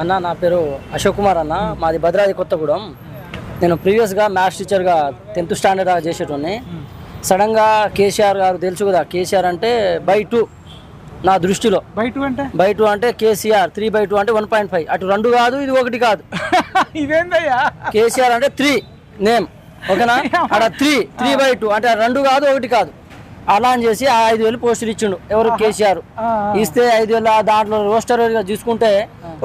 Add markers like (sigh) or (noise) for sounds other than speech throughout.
అన్న నా పేరు అశోక్ కుమార్ అన్న. మాది భద్రాద్రి కొత్తగూడెం. నేను ప్రీవియస్గా మ్యాథ్స్ టీచర్గా టెన్త్ స్టాండర్డ్ చేసేటోని సడన్గా కేసీఆర్ గారు తెలుసు కదా కేసీఆర్ అంటే బై టూ నా దృష్టిలో. బయట అంటే? బై టూ అంటే కేసీఆర్ త్రీ బై టూ అంటే వన్ పాయింట్ ఫైవ్. అటు రెండు కాదు ఇది ఒకటి కాదు. (laughs) ఇదేందయ్యా? కేసీఆర్ అంటే త్రీ నేమ్. ఓకేనా? (laughs) అక్కడ త్రీ త్రీ బై టూ. అంటే రెండు కాదు ఒకటి కాదు. అలా అని చేసి ఆ ఐదు వేలు పోస్టులు ఇచ్చిండు. ఎవరు కేసీఆర్. ఇస్తే ఐదు వేల దాంట్లో రోస్టర్ చూసుకుంటే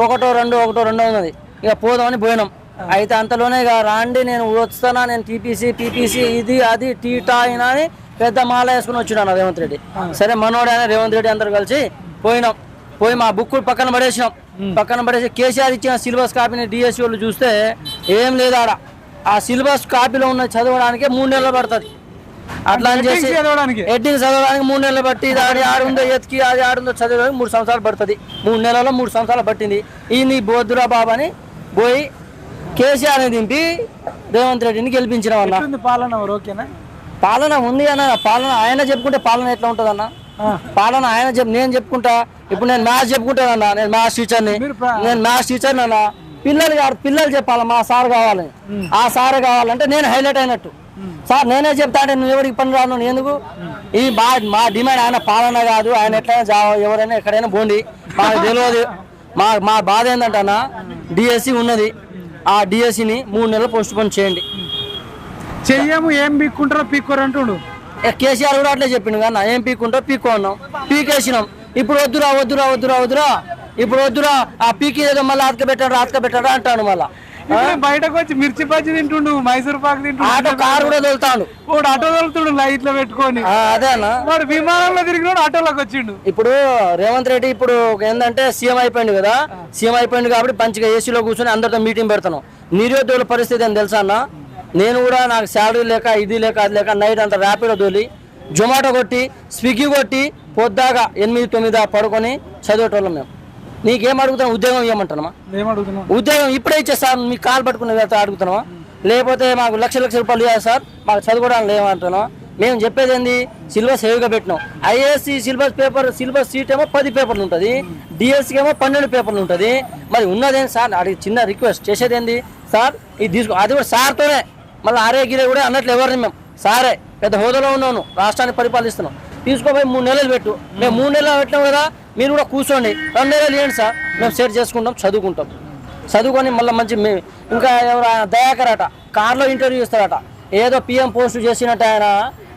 ఒకటో రెండో ఒకటో రెండో ఉన్నది. ఇక పోదామని పోయినాం. అయితే అంతలోనే ఇక రాండి నేను వస్తానా నేను టీపీసీ పీపీసీ ఇది అది టీటా అయినా అని పెద్ద మాల వేసుకుని వచ్చినాను రేవంత్ రెడ్డి. సరే మనోడు అయినా రేవంత్ రెడ్డి అందరు కలిసి పోయినాం. పోయి మా బుక్ పక్కన పడేసినాం. పక్కన పడేసి కేసీఆర్ ఇచ్చిన సిలబస్ కాపీని డిఎస్సి వాళ్ళు చూస్తే ఏం లేదు ఆడ. ఆ సిలబస్ కాపీలో ఉన్న చదవడానికే మూడు నెలలు పడుతుంది. అట్లా అని చేసి ఎడ్డింగ్ చదవడానికి మూడు నెలలు పట్టి ఇది ఆడి ఆడుందో ఎత్తికి అది ఆడుందో చదవడానికి మూడు సంవత్సరాలు పడుతుంది. మూడు నెలల్లో మూడు సంవత్సరాలు పట్టింది. ఈ నీ బోధురా బాబు అని పోయి కేసీఆర్ని దింపి రేవంత్ రెడ్డిని గెలిపించిన ఎట్లుంది పాలన ఓకేనా? పాలన ఉంది అన్న. పాలన ఆయన చెప్పుకుంటే పాలన ఎట్లా ఉంటుంది అన్న? పాలన ఆయన చెప్ నేను చెప్పుకుంటా. ఇప్పుడు నేను మ్యాథ్స్ చెప్పుకుంటానన్నా నేను మ్యాథ్స్ టీచర్ని నేను మ్యాథ్స్ టీచర్ అన్న. పిల్లలు కాదు పిల్లలు చెప్పాలి మా సార్ కావాలని ఆ సార్ కావాలంటే నేను హైలైట్ అయినట్టు. సార్ నేనే చెప్తా అంటే నువ్వు ఎవరికి పని రాను ఎందుకు? ఇది మా మా డిమాండ్ ఆయన పాలన కాదు ఆయన ఎట్లయినా ఎవరైనా ఎక్కడైనా పోండి. మాకు తెలియదు. మా మా బాధ ఏంటంటే అన్న డిఎస్సి ఉన్నది. ఆ డిఎస్సిని మూడు నెలలు పోస్ట్ పోన్ చేయండి. చెయ్యము ఏం పీక్కుంటారో పీక్కోరు అంటుండు. కేసీఆర్ కూడా అట్లే చెప్పిండు కానీ ఏం పీక్కుంటో పీక్కో అన్నాం. పీకేసినాం. ఇప్పుడు వద్దురా వద్దురా వద్దురా వద్దురా. ఇప్పుడు వద్దురా ఆ పీకి ఏదో మళ్ళీ అతక పెట్టాడు అతక పెట్టాడు అంటాడు మళ్ళా. బయటకు వచ్చి మిర్చి బజ్జి తింటుండు మైసూర్ పాక్ తింటుండు ఆటో కారు కూడా తోలుతాడు. వాడు ఆటో తోలుతుండు లైట్లో పెట్టుకొని. ఆ, అదే అన్న. వాడు విమానంలో తిరిగినాడు ఆటోలోకి వచ్చిండు. ఇప్పుడు రేవంత్ రెడ్డి ఇప్పుడు ఏంటంటే సీఎం అయిపోయింది కదా సీఎం అయిపోయింది కాబట్టి మంచిగా ఏసీలో కూర్చొని అందరితో మీటింగ్ పెడతాను. నిరుద్యోగుల పరిస్థితి అని తెలుసా అన్న? నేను కూడా నాకు శాలరీ లేక ఇది లేక అది లేక నైట్ అంతా ర్యాపిడో తోలి జొమాటో కొట్టి స్విగ్గీ కొట్టి పొద్దాగా ఎనిమిది తొమ్మిది పడుకొని చదివేటోళ్ళం మేము. నీకేం అడుగుతాం ఉద్యోగం ఇవ్వమంటున్నామా ఉద్యోగం ఇప్పుడే ఇచ్చే సార్ మీ కాల్ పట్టుకునే వెళ్తా అడుగుతున్నావా? లేకపోతే మాకు లక్ష లక్ష రూపాయలు ఇవ్వాలి సార్ మాకు చదువుకోవడానికి లేవంటున్నావా? మేము చెప్పేది ఏంది? సిలబస్ హెవీగా పెట్టినాం. ఐఏఎస్సి సిలబస్ పేపర్ సిలబస్ సీట్ ఏమో పది పేపర్లు ఉంటుంది. డిఎస్సికి ఏమో పన్నెండు పేపర్లు ఉంటుంది. మరి ఉన్నదేం సార్? అడిగి చిన్న రిక్వెస్ట్ చేసేది ఏంది? సార్ ఇది తీసుకో అది కూడా సార్తోనే. మళ్ళీ ఆరే గిరే కూడా అన్నట్లు ఎవరిని మేము? సారే పెద్ద హోదాలో ఉన్నాను. రాష్ట్రాన్ని పరిపాలిస్తున్నాం. తీసుకోపోయి మూడు నెలలు పెట్టు. మేము మూడు నెలలు పెట్టినాం కదా మీరు కూడా కూర్చోండి. రెండేళ్ళు లేండి సార్. మేము సెట్ చేసుకుంటాం చదువుకుంటాం. చదువుకొని మళ్ళీ మంచి మే- ఇంకా ఎవరు దయాకరట దయాకర్ అట కార్లో ఇంటర్వ్యూ ఇస్తారట ఏదో పిఎం పోస్ట్ చేసినట్టు ఆయన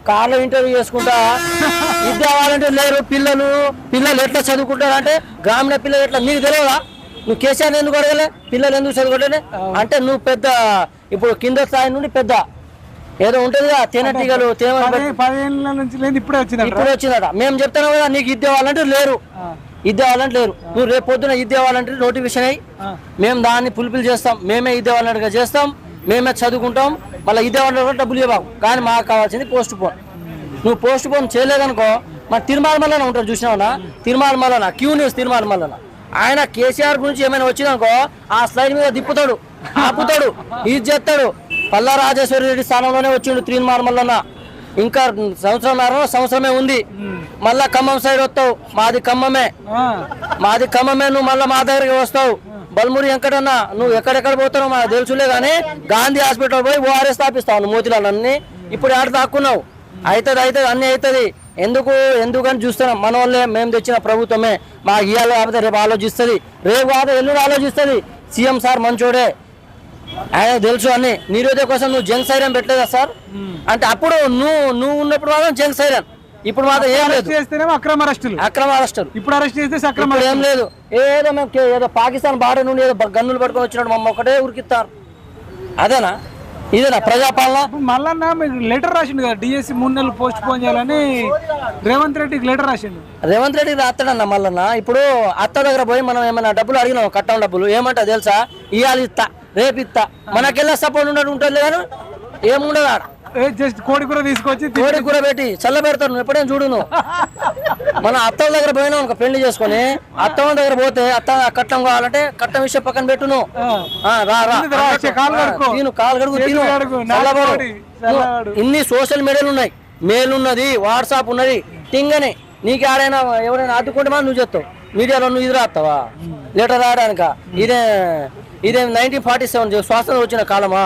కార్లో ఇంటర్వ్యూ చేసుకుంటా. విద్యా వాలంటీర్ లేరు పిల్లలు పిల్లలు ఎట్లా చదువుకుంటారంటే గ్రామీణ పిల్లలు ఎట్లా నీకు తెలియదా? నువ్వు కేసీఆర్ ఎందుకు అడగలే? పిల్లలు ఎందుకు చదువుకోవట్లే అంటే నువ్వు పెద్ద ఇప్పుడు కింద స్థాయి నుండి పెద్ద. ఏదో ఉంటుంది కదా తేనెటీగలు తేమ పది పదిహేనుల నుంచి లేదు ఇప్పుడే ఇప్పుడు వచ్చిందట. మేము చెప్తాను కదా నీకు ఇద్దే వాళ్ళంటే లేరు. ఇద్దే వాళ్ళంటే లేరు. నువ్వు రేపు పొద్దున ఇద్దే వాళ్ళంటే నోటిఫికేషన్ అయ్యి మేము దాన్ని ఫుల్ఫిల్ చేస్తాం. మేమే ఇద్దే వాళ్ళంటగా చేస్తాం. మేమే చదువుకుంటాం. మళ్ళీ ఇద్దే వాళ్ళ డబ్బులు ఇవ్వవు. కానీ మాకు కావాల్సింది పోస్ట్ పోన్. నువ్వు పోస్ట్ పోన్ చేయలేదనుకో మన తిరుమల మల్లన ఉంటాడు చూసినావునా తిరుమల మల్లన క్యూ న్యూస్ తిరుమల మల్లన ఆయన కేసీఆర్ గురించి ఏమైనా వచ్చిందనుకో ఆ స్లైడ్ మీద దిప్పుతాడు ఆపుతాడు ఇది చేస్తాడు. పల్లా రాజేశ్వరి రెడ్డి స్థానంలోనే వచ్చిండు తిరుమల మల్లన్న. ఇంకా సంవత్సరం సంవత్సరమే ఉంది. మళ్ళా ఖమ్మం సైడ్ వస్తావు. మాది ఖమ్మమే. మాది ఖమ్మమే నువ్వు మళ్ళీ మా దగ్గరికి వస్తావు. బల్మూరి వెంకటన్న నువ్వు ఎక్కడెక్కడ పోతావు మాకు తెలుసులే కానీ గాంధీ హాస్పిటల్ పోయి ఓఆర్ఎస్ తాపిస్తావు నువ్వు మోతిలాల్ అన్ని. ఇప్పుడు ఆడ దాక్కున్నావు? అవుతుంది అవుతుంది అన్నీ అవుతుంది. ఎందుకు? ఎందుకని చూస్తున్నాం? మన వాళ్ళే మేము తెచ్చిన ప్రభుత్వమే. మాకు ఇవాళ కాకపోతే రేపు ఆలోచిస్తుంది. రేపు కాదు ఎల్లుండి ఆలోచిస్తుంది. సీఎం సార్ మంచోడే. ఆయన తెలుసు అన్ని. నిరోధక కోసం నువ్వు జంగ్ సైరన్ పెట్టలేదా సార్? అంటే అప్పుడు నువ్వు నువ్వు ఉన్నప్పుడు మాత్రం జంగ్ సైరన్. ఇప్పుడు మాత్రం ఏం లేదు. అరెస్ట్ చేస్తేనేమో అక్రమ అరెస్టులు. అక్రమ అరెస్టులు. ఇప్పుడు అరెస్ట్ చేస్తే ఇప్పుడు ఏం లేదు. ఏదో మేము ఏదో పాకిస్తాన్ బార్డర్ నుండి ఏదో గన్నులు పట్టుకొని వచ్చినట్టు మమ్మల్ని ఒకటే ఉరికిస్తారు అదేనా? ఇదేనా ప్రజాపాలన? మల్లన్న మీకు లెటర్ రాసిండు కదా డిఎస్సి మూడు నెలలు పోస్ట్ పోన్ చేయాలని రేవంత్ రెడ్డికి లెటర్ రాసిండు. రేవంత్ రెడ్డి రాస్తాడన్న మల్లన్న. ఇప్పుడు అత్త దగ్గర పోయి మనం ఏమైనా డబ్బులు అడిగినాం కట్టం డబ్బులు? ఏమంటా తెలుసా? ఇవాళ ఇస్తా రేపు ఇస్తా మనకెళ్ళా సపోర్ట్ ఉండదు ఉంటుంది కానీ ఏముండదు ఆడ. జస్ట్ కోడి కూర తీసుకొచ్చి కోడి కూర పెట్టి చల్ల పెడతారు నువ్వు ఎప్పుడైనా చూడు నువ్వు. మన అత్తల దగ్గర పోయినావు అనుకో పెళ్ళి చేసుకొని అత్తమ్మ దగ్గర పోతే అత్త కట్టం కావాలంటే కట్టం విషయం పక్కన పెట్టు నువ్వు. కాలు కడుక్కో. తిను కాలు కడుగు తిను. ఇన్ని సోషల్ మీడియాలు ఉన్నాయి. మెయిల్ ఉన్నది వాట్సాప్ ఉన్నది. టింగ్ అని నీకు ఆడైనా ఎవరైనా అడ్డుకుంటే నువ్వు చెప్తావు. మీడియాలో నువ్వు ఇది రాస్తావా? లెటర్ రాయడానిక? ఇదే ఇదే నైన్టీన్ ఫార్టీ సెవెన్ స్వాతంత్రం వచ్చిన కాలమా?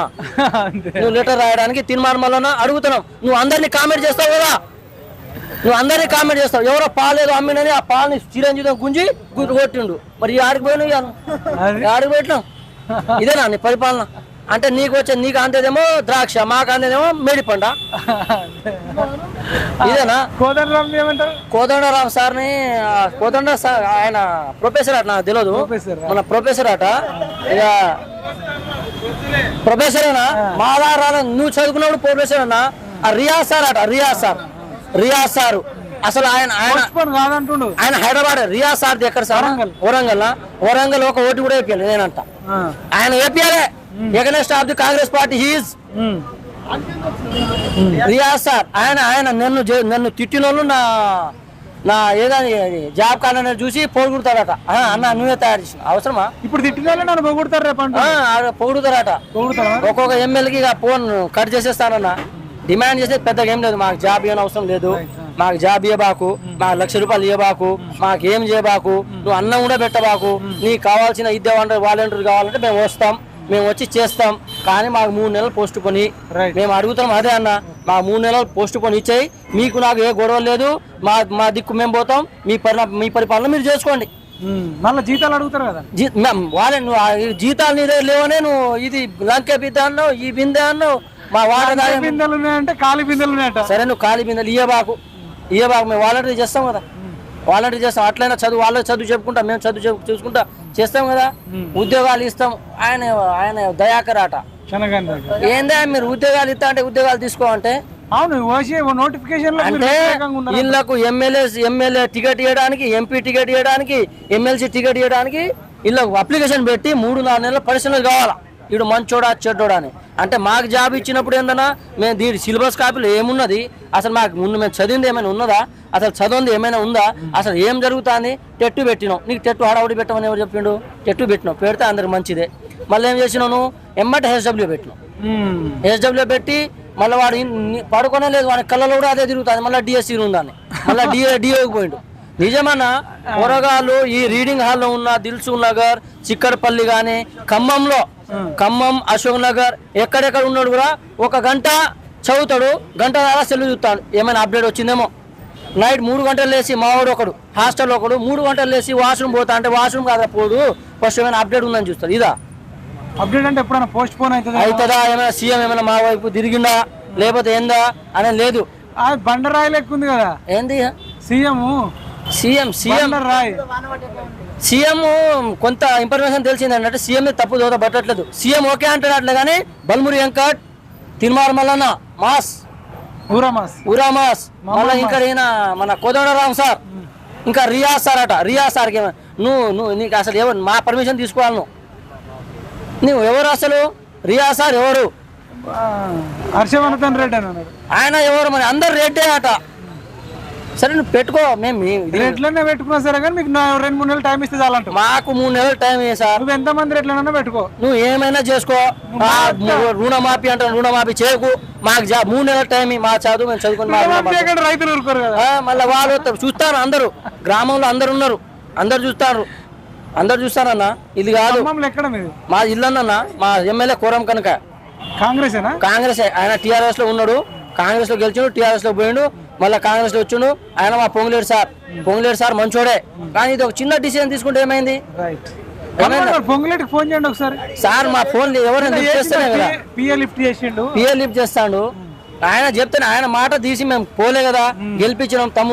నువ్వు లెటర్ రాయడానికి తిరుమల అడుగుతున్నావు. నువ్వు అందరినీ కామెంట్ చేస్తావు కదా? నువ్వు అందరినీ కామెంట్ చేస్తావు. ఎవరో పాలేదు అమ్మినని ఆ పాలని చిరంజీవి గుంజి కొట్టిండు. మరి ఆడికి ఈ ఆడికి పెట్టినావు ఇదేనా నీ పరిపాలన? అంటే నీకు వచ్చే నీకు అందేదేమో ద్రాక్ష మాకు అందేదేమో మేడిపండ. ఇదేనా? కోదండరామ్ ఏమంటారు? కోదండరామ్ సార్ని కోదండ సార్ ఆయన ప్రొఫెసర్ అట నాకు తెలియదు మన ప్రొఫెసర్ అట. ఇక ప్రొఫెసరేనా మాదారాల నువ్వు చదువుకున్నప్పుడు ప్రొఫెసర్ అన్న ఆ రియాజ్ సార్ అట రియాజ్ సార్. రియాజ్ సార్. అసలు ఆయన ఆయన ఆయన హైదరాబాద్ రియాజ్ సార్ ఎక్కడ సార్ వరంగల్. వరంగల్ ఒక ఓటు కూడా వేపియాలి నేనంట. ఆయన వేపియాలే. Against of the Congress party he's. Riyaz sir ఆయన ఆయన నన్ను నన్ను తిట్టిన వాళ్ళు నా నా ఏదని జాబ్ కార్డు చూసి పొగుడుతారట అన్న నువ్వే తయారు చేసిన. అవసరమా? ఇప్పుడు తిట్టిన నన్ను పొగుడతారు రేపు పొగుడుతారట పొగుడతారా ఒక్కొక్క ఎమ్మెల్యేకి ఇక ఫోన్ కట్ చేసేస్తానన్న. డిమాండ్ చేసేది పెద్దగా ఏం లేదు. మాకు జాబ్ ఇవ్వని అవసరం లేదు. మాకు జాబ్ ఇవ్వబాకు మాకు లక్ష రూపాయలు ఇవ్వబాకు మాకు ఏం చేయబాకు నువ్వు అన్నం కూడా పెట్టబాకు. నీకు కావాల్సిన ఇద్దరు వాలంటీర్ కావాలంటే మేము వస్తాం. మేము వచ్చి చేస్తాం. కానీ మాకు మూడు నెలలు పోస్ట్ కొని. మేము అడుగుతున్నాం అదే అన్న. మా మూడు నెలలు పోస్ట్ కొని ఇచ్చేయి. మీకు నాకు ఏ గొడవ లేదు. మా మా దిక్కు మేము పోతాం. మీ పరి మీ పరిపాలన మీరు చేసుకోండి. మళ్ళా జీతాలు అడుగుతారు కదా. వాళ్ళే నువ్వు జీతాలు నీ దగ్గర లేవనే నువ్వు ఇది లంకే బిద్ద అన్నావు ఈ బిందె అన్నావు. మా ఏ బిందెలు ఉన్నాయంటే ఖాళీ బిందెలు ఉన్నాయట. సరే నువ్వు ఖాళీ బిందెలు ఇయ్యబాకు. ఇయ్యబాకు మేము వాలంటీర్ చేస్తాం కదా. వాలంటీర్ చేస్తాం. అట్లయినా చదువు వాళ్ళకి చదువు చెప్పుకుంటాం. మేము చదువు చెప్పు చూసుకుంటా చేస్తాం కదా. ఉద్యోగాలు ఇస్తాం. ఆయన ఆయన దయాకర్ ఆట శనగండి దగ్గర. ఏందా మీరు ఉద్యోగాలు ఇస్తా అంటే ఉద్యోగాలు తీసుకో అంటే అవును నోటిఫికేషన్ అంటే వీళ్ళకు ఎమ్మెల్యే ఎమ్మెల్యే టికెట్ ఇవ్వడానికి ఎంపీ టికెట్ ఇవ్వడానికి ఎమ్మెల్సీ టికెట్ ఇవ్వడానికి వీళ్ళకు అప్లికేషన్ పెట్టి మూడు నాలుగు నెలల పరిశ్రమలు కావాలా? వీడు మంచోడా చెడ్డోడా అని. అంటే మాకు జాబ్ ఇచ్చినప్పుడు ఏందన్నా మేము దీని సిలబస్ కాపీలో ఏమున్నది? అసలు మాకు ముందు మేము చదివింది ఏమైనా ఉన్నదా? అసలు చదివింది ఏమైనా ఉందా? అసలు ఏం జరుగుతుంది? టెట్టు పెట్టినావు నీకు టెట్టు హడావుడి పెట్టమని ఎవరు చెప్పిండు? టెట్టు పెట్టినావు పెడితే అందరికి మంచిదే. మళ్ళీ ఏం చేసినావు నువ్వు ఎమ్మటి హెచ్డబ్ల్యూ పెట్టినావు ఉమ్. ఎస్డబ్ల్యూ పెట్టి మళ్ళీ వాడు పడుకోనే లేదు. వాడి కళ్ళలో కూడా అదే తిరుగుతుంది. మళ్ళీ డిఎస్సీ ఉందని. మళ్ళీ డిఏ డిఏకి పోయిండు. నిజమన్నా కూరగాయలు ఈ రీడింగ్ హాల్లో ఉన్న దిల్సు నగర్ చిక్కడపల్లి కానీ ఖమ్మంలో. ఖమ్మం అశోక్ నగర్ ఎక్కడెక్కడ ఉన్నాడు కూడా ఒక గంట చదువుతాడు గంట ద్వారా సెల్లు చూస్తాడు. ఏమైనా అప్డేట్ వచ్చిందేమో? నైట్ మూడు గంటలు లేచి మావాడు ఒకడు హాస్టల్ ఒకడు మూడు గంటలు లేచి వాష్రూమ్ పోతా అంటే వాష్రూమ్ కాదా పోదు. ఫస్ట్ ఏమైనా అప్డేట్ ఉందని చూస్తాడు. ఇదా? అప్డేట్ అంటే ఎప్పుడైనా పోస్ట్ పోన్ అవుతుంది? అవుతుందా? ఏమైనా సీఎం ఏమైనా మా వైపు తిరిగిందా? లేకపోతే ఏందా? అనేది లేదు. ఆ బండరాయి లెక్క ఉంది కదా. ఏంది? CM CM CM. బండరాయి సీఎం కొంత ఇన్ఫర్మేషన్ తెలిసింది ఏంటంటే సీఎం మీద తప్పు దోత పట్టట్లేదు. సీఎం ఓకే అంటున్నట్లే కానీ బల్మురి వెంకట్ తిరుమల మల్లన్న మాస్. ఊరమాస్ ఉరా మాస్. మళ్ళీ ఇంకా ఈయన మన కోదండరామ్ సార్. ఇంకా రియాజ్ సార్ అట రియాజ్ సార్కి నువ్వు నువ్వు నీకు అసలు ఎవరు మా పర్మిషన్ తీసుకోవాలి నువ్వు. నువ్వు ఎవరు అసలు? రియాజ్ సార్ ఎవరు? హర్షవర్ధన్ రెడ్డి ఆయన ఎవరు మరి? అందరు రేటే అట. సరే నువ్వు పెట్టుకో. మేము రెట్లనే పెట్టుకున్నా సరే కానీ మీకు రెండు మూడు నెలలు టైం ఇస్తే చాలంట మాకు మూడు నెలలు టైం సార్. నువ్వు ఎంతమంది రెట్లనన్నా పెట్టుకో. నువ్వు ఏమైనా చేసుకో. రుణమాఫీ అంటారు రుణమాఫీ చేయకు. మాకు మూడు నెలల టైం. మా చదువు మేము చదువుకుని మా రుణమాఫీ. ఎక్కడ రైతులు ఊరుకోరు కదా. మళ్ళీ వాళ్ళు. చూస్తారు అందరూ. గ్రామంలో అందరు ఉన్నారు. అందరు చూస్తారు. అందరు చూస్తారన్న. ఇది కాదు. మా ఇల్లు అన్న మా ఎమ్మెల్యే కోరం కనుక. కాంగ్రెస్ కాంగ్రెస్. ఆయన టీఆర్ఎస్లో ఉన్నాడు. కాంగ్రెస్లో గెలిచిండు టీఆర్ఎస్లో పోయిండు. మళ్ళీ కాంగ్రెస్లో వచ్చిండు. ఆయన మా పొంగులేడు సార్. పొంగులేడు సార్ మంచోడే. కానీ ఇది ఒక చిన్న డిసిజన్ తీసుకుంటే ఏమైంది? రైట్ ఏమైంది? పొంగులేటికి ఫోన్ చేయండి ఒకసారి. సార్ మా ఫోన్ ఎవరైనా లిఫ్ట్ చేస్తేనే కదా. పిఏ లిఫ్ట్ చేసిండు. పిఏ లిఫ్ట్ చేస్తాడు. ఆయన చెప్తే ఆయన మాట తీసి మేము పోలే కదా. గెలిపించినాం తమ్ముడు.